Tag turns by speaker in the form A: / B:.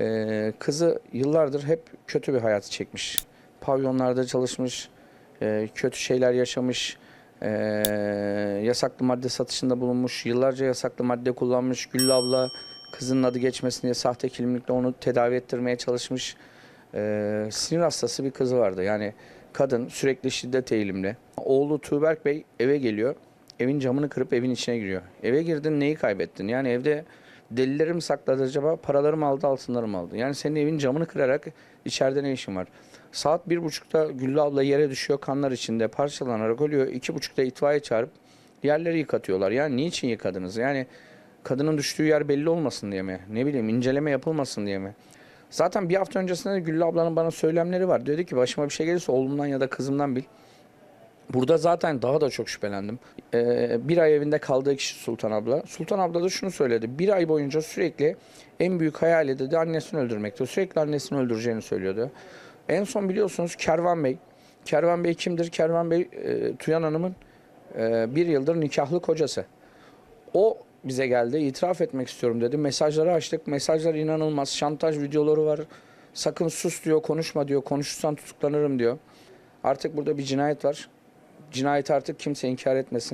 A: Ee, kızı yıllardır hep kötü bir hayat çekmiş. Pavyonlarda çalışmış, e, kötü şeyler yaşamış, e, yasaklı madde satışında bulunmuş, yıllarca yasaklı madde kullanmış. Güllü abla kızının adı geçmesin diye sahte kimlikle onu tedavi ettirmeye çalışmış. Ee, sinir hastası bir kızı vardı. Yani kadın sürekli şiddet eğilimli. Oğlu Tuğberk Bey eve geliyor. Evin camını kırıp evin içine giriyor. Eve girdin neyi kaybettin? Yani evde delilleri mi sakladı acaba? Paraları mı aldı, altınları mı aldı? Yani senin evin camını kırarak içeride ne işin var? Saat bir buçukta Güllü abla yere düşüyor kanlar içinde parçalanarak ölüyor. İki buçukta itfaiye çağırıp yerleri yıkatıyorlar. Yani niçin yıkadınız? Yani kadının düştüğü yer belli olmasın diye mi? Ne bileyim inceleme yapılmasın diye mi? Zaten bir hafta öncesinde de Güllü ablanın bana söylemleri var. Dedi ki başıma bir şey gelirse oğlumdan ya da kızımdan bil. Burada zaten daha da çok şüphelendim. Ee, bir ay evinde kaldığı kişi Sultan abla. Sultan abla da şunu söyledi. Bir ay boyunca sürekli en büyük hayali dedi annesini öldürmekti. Sürekli annesini öldüreceğini söylüyordu. En son biliyorsunuz Kervan Bey. Kervan Bey kimdir? Kervan Bey e, Tuyan Hanım'ın e, bir yıldır nikahlı kocası. O bize geldi. itiraf etmek istiyorum dedi. Mesajları açtık. Mesajlar inanılmaz. Şantaj videoları var. Sakın sus diyor, konuşma diyor. Konuşursan tutuklanırım diyor. Artık burada bir cinayet var. Cinayeti artık kimse inkar etmesin.